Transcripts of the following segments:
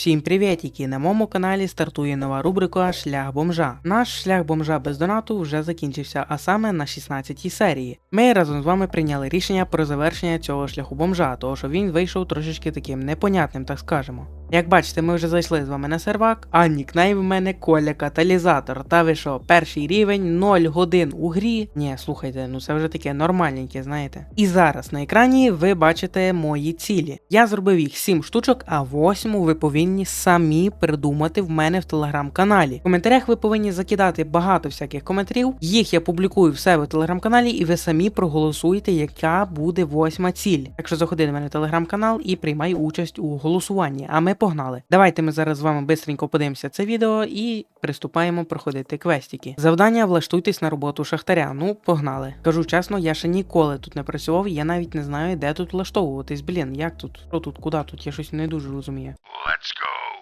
Всім привітики! На моєму каналі стартує нова рубрика Шлях бомжа. Наш шлях бомжа без донату вже закінчився, а саме на 16-й серії. Ми разом з вами прийняли рішення про завершення цього шляху бомжа, тому що він вийшов трошечки таким непонятним, так скажемо. Як бачите, ми вже зайшли з вами на сервак, а нікнейм в мене Коля Каталізатор. Та ви що, перший рівень, 0 годин у грі. Ні, слухайте, ну це вже таке нормальненьке, знаєте. І зараз на екрані ви бачите мої цілі. Я зробив їх 7 штучок, а восьму ви повинні самі придумати в мене в телеграм-каналі. В коментарях ви повинні закидати багато всяких коментарів. Їх я публікую в себе в телеграм-каналі, і ви самі проголосуєте, яка буде восьма ціль. Так що заходи на мене в телеграм-канал і приймай участь у голосуванні. А ми погнали. Давайте ми зараз з вами бистренько подивимося це відео і приступаємо проходити квестики. Завдання влаштуйтесь на роботу шахтаря. Ну, погнали. Кажу чесно, я ще ніколи тут не працював, я навіть не знаю, де тут влаштовуватись. Блін, як тут? Що тут, куди тут? Я щось не дуже розумію. Let's go.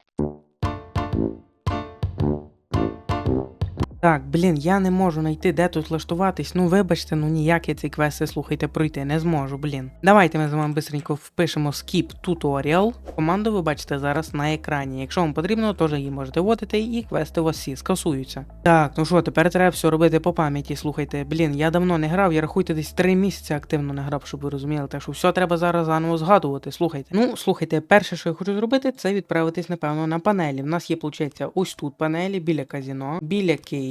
Так, блін, я не можу знайти, де тут влаштуватись. Ну вибачте, ну ніяк я цей квест, слухайте, пройти не зможу, блін. Давайте ми з вами бистренько впишемо skip tutorial. Команду ви бачите зараз на екрані. Якщо вам потрібно, теж її можете вводити, і квести у вас всі скасуються. Так, ну що, тепер треба все робити по пам'яті. Слухайте, блін, я давно не грав, я рахуйте десь три місяці активно не грав, щоб ви розуміли. Так що все треба зараз заново згадувати. Слухайте. Ну, слухайте, перше, що я хочу зробити, це відправитись, напевно, на панелі. В нас є, виходить, ось тут панелі біля казіно, біля Києва.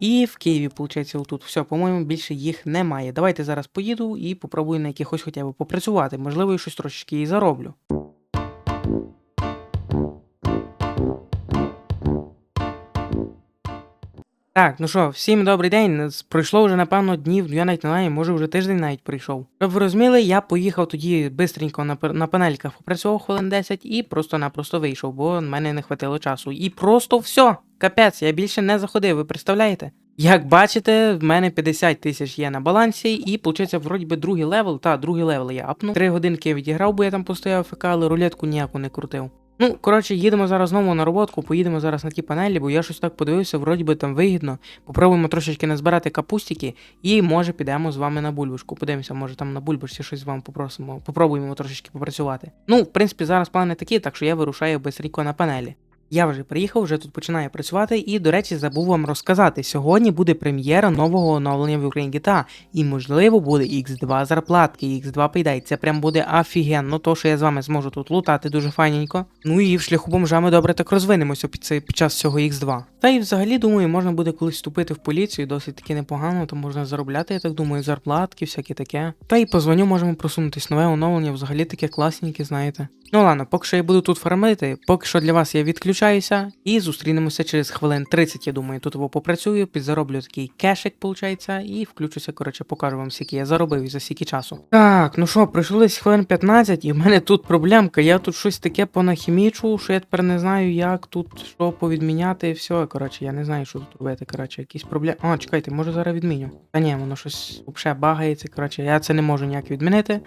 І в Києві, виходить, отут. Все, по-моєму, більше їх немає. Давайте зараз поїду і попробую на якихось хоча б попрацювати. Можливо, і щось трошечки і зароблю. Так, ну що, всім добрий день. Пройшло вже, напевно, днів, я навіть не знаю, може вже тиждень навіть прийшов. Щоб ви розуміли, я поїхав тоді бистренько на, на панельках, попрацював хвилин 10 і просто-напросто вийшов, бо в мене не хватило часу. І просто все, капець, я більше не заходив, ви представляєте? Як бачите, в мене 50 тисяч є на балансі, і виходить, вроді би другий левел, та другий левел я апнув. Три годинки я відіграв, бо я там постояв ФК, але рулетку ніяку не крутив. Ну, коротше, їдемо зараз знову на роботку, поїдемо зараз на ті панелі, бо я щось так подивився, вроді би там вигідно. Попробуємо трошечки назбирати капустики, і може підемо з вами на бульбашку. Подивимося, може там на бульбашці щось з вами попросимо. Попробуємо трошечки попрацювати. Ну, в принципі, зараз плани такі, так що я вирушаю бистренько на панелі. Я вже приїхав, вже тут починаю працювати, і, до речі, забув вам розказати. Сьогодні буде прем'єра нового оновлення в Україні GTA, і можливо буде X2 зарплатки, X2 пейдай. Це прям буде офігенно, то що я з вами зможу тут лутати дуже файненько. Ну і в шляху бомжа ми добре так розвинемося під, цей, під час цього X2. Та і взагалі думаю, можна буде колись вступити в поліцію, досить таки непогано, то можна заробляти, я так думаю, зарплатки, всяке таке. Та і позвоню, можемо просунутись. Нове оновлення, взагалі таке класненьке, знаєте. Ну ладно, поки що я буду тут фармити, поки що для вас я відключаюся і зустрінемося через хвилин 30, я думаю. Тут його попрацюю, підзароблю такий кешик, виходить, і включуся, коротше, покажу вам, скільки я заробив і за скільки часу. Так, ну що, пройшло хвилин 15, і в мене тут проблемка. Я тут щось таке понахімічу, що я тепер не знаю, як тут що повідміняти, і все. Коротше, я не знаю, що тут робити. Коротше, якісь проблеми. А, чекайте, може зараз відміню. Та ні, воно щось взагалі багається. Коротше, я це не можу ніяк відмінити.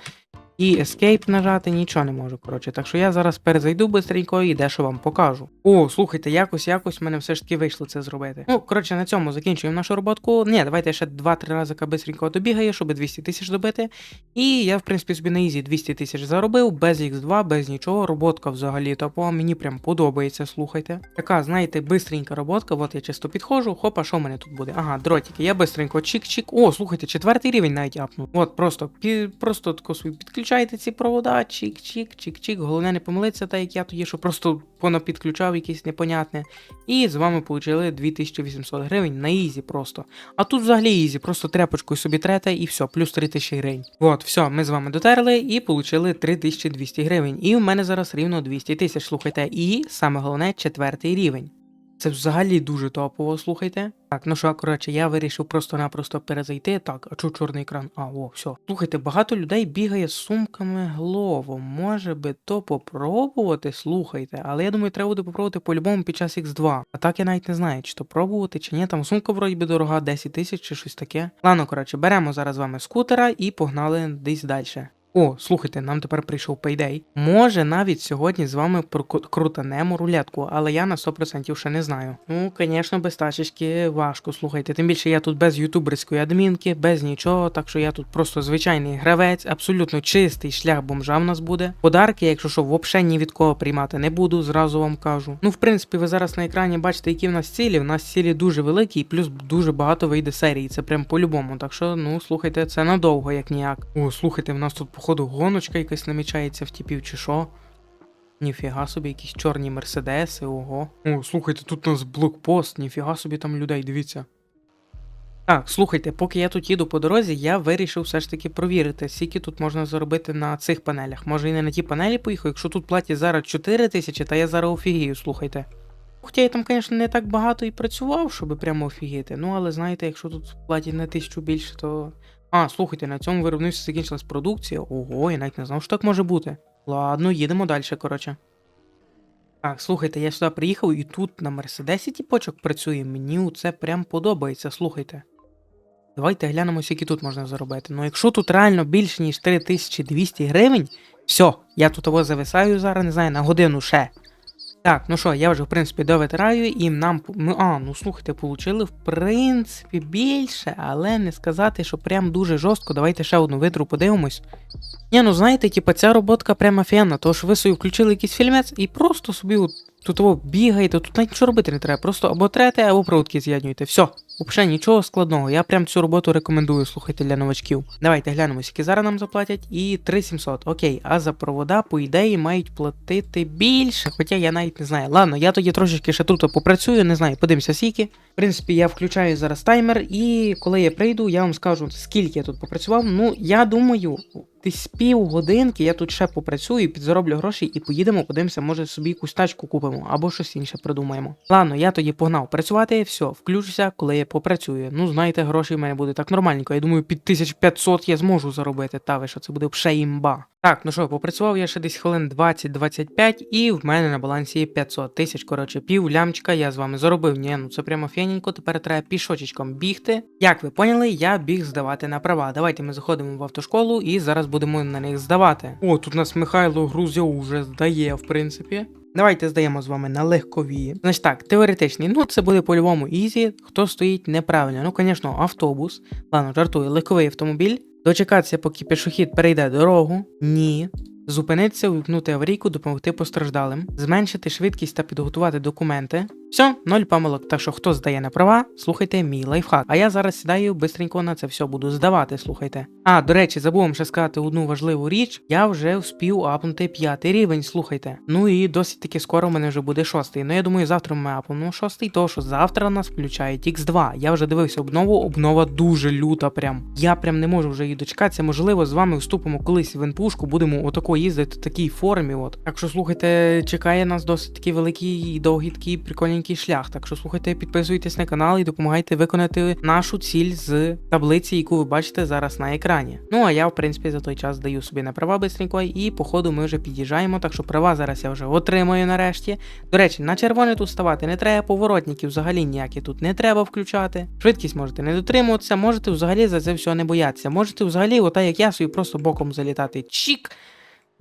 І Escape нажати нічого не можу. Коротше, так що я зараз перезайду бистренько і дещо вам покажу. О, слухайте, якось, якось в мене все ж таки вийшло це зробити. Ну, коротше, на цьому закінчуємо нашу роботку. Ні, давайте ще 2-3 рази бистренько добігаю, щоб 200 тисяч добити. І я, в принципі, собі на ізі 200 тисяч заробив, без X2, без нічого. Роботка взагалі топова, мені прям подобається, слухайте. Така, знаєте, бистренька роботка. От я чисто підходжу. Хопа, що в мене тут буде? Ага, дротики. Я бистренько чик-чик. О, слухайте, четвертий рівень навіть апнув. От, просто пі- просто тако собі підключаєте ці провода, чик-чик, чик-чик. Головне не помилитися, так як я тоді, що просто понапідключав якесь непонятне. І з вами получили 2800 гривень на ізі просто. А тут взагалі ізі, просто тряпочкою собі трете і все, плюс 3000 гривень. От, все, ми з вами дотерли і получили 3200 гривень. І в мене зараз рівно 200 тисяч, слухайте. І саме головне, четвертий рівень. Це взагалі дуже топово, слухайте. Так, ну що, коротше, я вирішив просто-напросто перезайти. Так, а чого чорний екран? А, о, все. Слухайте, багато людей бігає з сумками головом. Може би то попробувати, слухайте. Але я думаю, треба буде попробувати по-любому під час X2. А так я навіть не знаю, чи то пробувати, чи ні. Там сумка вроді би дорога, 10 тисяч чи щось таке. Ладно, коротше, беремо зараз з вами скутера і погнали десь далі. О, слухайте, нам тепер прийшов Payday. Може, навіть сьогодні з вами крутанемо рулетку, але я на 100% ще не знаю. Ну, звісно, без тачечки важко, слухайте. Тим більше я тут без ютуберської адмінки, без нічого, так що я тут просто звичайний гравець, абсолютно чистий шлях бомжа в нас буде. Подарки, якщо що, взагалі ні від кого приймати не буду, зразу вам кажу. Ну, в принципі, ви зараз на екрані бачите, які в нас цілі. У нас цілі дуже великі, і плюс дуже багато вийде серії. Це прям по-любому. Так що, ну, слухайте, це надовго, як ніяк. О, слухайте, в нас тут, походу, гоночка якась намічається в типів чи що. Ніфіга собі, якісь чорні мерседеси, ого. О, слухайте, тут у нас блокпост, ніфіга собі там людей, дивіться. Так, слухайте, поки я тут їду по дорозі, я вирішив все ж таки провірити, скільки тут можна заробити на цих панелях. Може і не на ті панелі поїхав, якщо тут платять зараз 4 тисячі, та я зараз офігію, слухайте. Хоча я там, звісно, не так багато і працював, щоб прямо офігіти. Ну, але знаєте, якщо тут платять на тисячу більше, то. А, слухайте, на цьому виробництві закінчилась продукція. Ого, я навіть не знав, що так може бути. Ладно, їдемо далі, коротше. Так, слухайте, я сюди приїхав і тут на Мерседесі тіпочок працює. Мені це прям подобається, слухайте. Давайте глянемо, скільки тут можна заробити. Ну, якщо тут реально більше, ніж 3200 гривень, все, я тут того зависаю зараз, не знаю, на годину ще. Так, ну що, я вже в принципі довитираю, і нам. Ми, а, ну слухайте, получили в принципі більше, але не сказати, що прям дуже жорстко. Давайте ще одну витру подивимось. Ні, ну знаєте, типа ця роботка прям офігенна, що ви собі включили якийсь фільмець і просто собі от тут во бігаєте, тут навіть нічого робити не треба. Просто або трете, або проводки з'єднуєте. Все. Взагалі нічого складного. Я прям цю роботу рекомендую, слухайте для новачків. Давайте глянемо, скільки зараз нам заплатять. І 3700. Окей, а за провода, по ідеї, мають платити більше. Хоча я навіть не знаю. Ладно, я тоді трошечки ще тут попрацюю, не знаю, подивимося скільки. В принципі, я включаю зараз таймер, і коли я прийду, я вам скажу, скільки я тут попрацював. Ну, я думаю, десь півгодинки я тут ще попрацюю, підзароблю гроші і поїдемо, подивимося, може собі якусь тачку купимо або щось інше придумаємо. Ладно, я тоді погнав працювати, все, включуся, коли я попрацюю. Ну, знаєте, грошей в мене буде так нормальненько. Я думаю, під 1500 я зможу заробити, та ви що це буде вже імба. Так, ну що, попрацював я ще десь хвилин 20-25, і в мене на балансі 500 тисяч. Коротше, пів лямчика я з вами заробив. Ні, ну це прямо фененько. Тепер треба пішочечком бігти. Як ви поняли, я біг здавати на права. Давайте ми заходимо в автошколу і зараз будемо на них здавати. О, тут нас Михайло Грузьов вже здає, в принципі. Давайте здаємо з вами на легкові. Значить так, теоретичний, ну це буде по-любому ізі, хто стоїть неправильно. Ну, звісно, автобус. Ладно, жартую, легковий автомобіль. Дочекатися, поки пішохід перейде дорогу. Ні. Зупинитися, увімкнути аварійку, допомогти постраждалим, зменшити швидкість та підготувати документи. Все, ноль помилок. Так що хто здає на права, слухайте мій лайфхак. А я зараз сідаю бистренько на це все буду здавати, слухайте. А, до речі, забув вам ще сказати одну важливу річ. Я вже вспів апнути п'ятий рівень, слухайте. Ну і досить таки скоро в мене вже буде шостий. Ну я думаю, завтра ми апнемо шостий, тому що завтра нас включають X2. Я вже дивився обнову, обнова дуже люта. Прям. Я прям не можу вже її дочекатися. Можливо, з вами вступимо колись в НПУшку, будемо отако їздити в такій формі. От. Так що слухайте, чекає нас досить такий великий і довгий такий прикольненький шлях. Так що слухайте, підписуйтесь на канал і допомагайте виконати нашу ціль з таблиці, яку ви бачите зараз на екрані. Ну а я, в принципі, за той час даю собі на права бистренько, і по ходу ми вже під'їжджаємо. Так що права зараз я вже отримаю нарешті. До речі, на червоне тут ставати не треба, поворотників взагалі ніякі тут не треба включати. Швидкість можете не дотримуватися, можете взагалі за це все не боятися. Можете взагалі, ота як я собі просто боком залітати. Чік!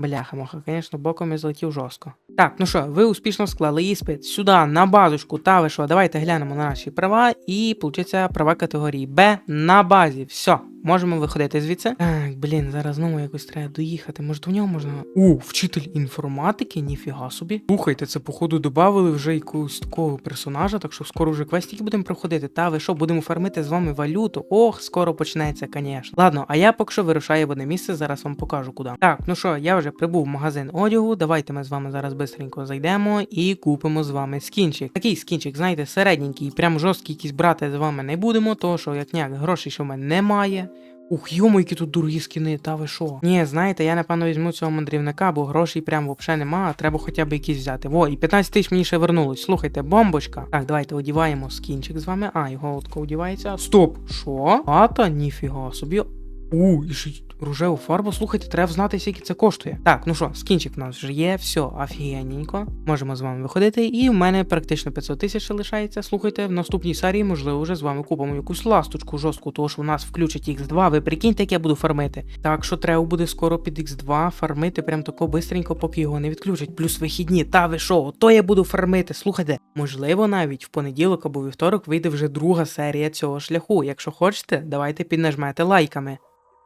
Бляха, моха, звісно, боком я злетів жорстко. Так, ну що, ви успішно склали іспит сюди, на базочку, та ви що, давайте глянемо на наші права, і виходить, права категорії Б на базі. Все, можемо виходити звідси. Так, блін, зараз знову якось треба доїхати. Може, до нього можна. О, вчитель інформатики, ніфіга собі. Слухайте, це походу додали вже якогось такого персонажа, так що скоро вже квестики будемо проходити. Та ви що, будемо фармити з вами валюту? Ох, скоро почнеться, звісно. Ладно, а я поки що вирушаю в одне місце, зараз вам покажу куди. Так, ну що, я вже прибув в магазин одягу. Давайте ми з вами зараз бистренько зайдемо і купимо з вами скінчик. Такий скінчик, знаєте, середненький, прям жорсткий якийсь брати з вами не будемо, тому що як ніяк грошей, що в мене немає. Ух, йому, які тут дорогі скини, та ви що? Ні, знаєте, я напевно візьму цього мандрівника, бо грошей прям взагалі нема, а треба хоча б якісь взяти. Во, і 15 тисяч мені ще вернулось. Слухайте, бомбочка. Так, давайте одіваємо скінчик з вами. А, його отко одівається. Стоп! Що? Ата, ніфіга собі. У, і ще рожеву фарбу, слухайте, треба знати, скільки це коштує. Так, ну що, скінчик в нас вже є, все, офігенненько. Можемо з вами виходити, і в мене практично 500 тисяч лишається. Слухайте, в наступній серії, можливо, вже з вами купимо якусь ласточку жорстку, тому що у нас включать X2. Ви прикиньте, як я буду фармити. Так що треба буде скоро під X2 фармити прям тако бистренько, поки його не відключать. Плюс вихідні. Та ви що, то я буду фармити. Слухайте, можливо, навіть в понеділок або вівторок вийде вже друга серія цього шляху. Якщо хочете, давайте піднажмете лайками.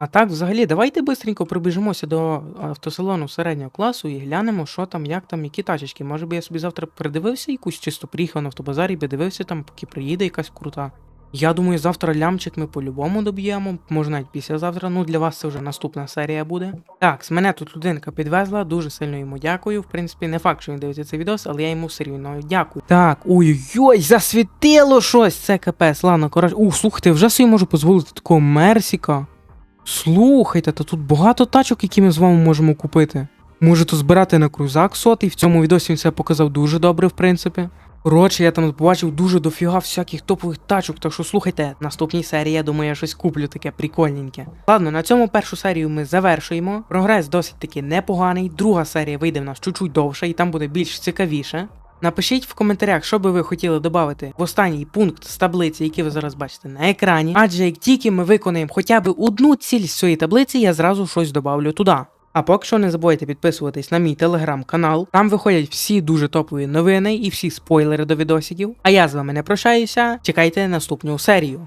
А так, взагалі, давайте бистренько прибіжимося до автосалону середнього класу і глянемо, що там, як там, які тачечки. Може би я собі завтра придивився якусь чисто приїхав на автобазарі, би дивився там, поки приїде якась крута. Я думаю, завтра лямчик ми по-любому доб'ємо, може навіть післязавтра. Ну для вас це вже наступна серія буде. Так, з мене тут людинка підвезла, дуже сильно йому дякую. В принципі, не факт, що він дивиться цей відос, але я йому все рівно дякую. Так, ой-ой-ой, засвітило щось! Це капець, ладно, коротше. У, слухайте, вже собі можу дозволити такого мерсіка. Слухайте, та тут багато тачок, які ми з вами можемо купити. Можете збирати на крузак сотий, в цьому відосі він це показав дуже добре, в принципі. Коротше, я там побачив дуже дофіга всяких топових тачок, так що слухайте, наступній серії, я думаю, я щось куплю таке прикольненьке. Ладно, на цьому першу серію ми завершуємо. Прогрес досить таки непоганий. Друга серія вийде в нас чуть-чуть довше, і там буде більш цікавіше. Напишіть в коментарях, що би ви хотіли додати в останній пункт з таблиці, який ви зараз бачите на екрані. Адже як тільки ми виконаємо хоча б одну ціль з цієї таблиці, я зразу щось додавлю туди. А поки що не забувайте підписуватись на мій телеграм-канал. Там виходять всі дуже топові новини і всі спойлери до відосиків. А я з вами не прощаюся. Чекайте наступну серію.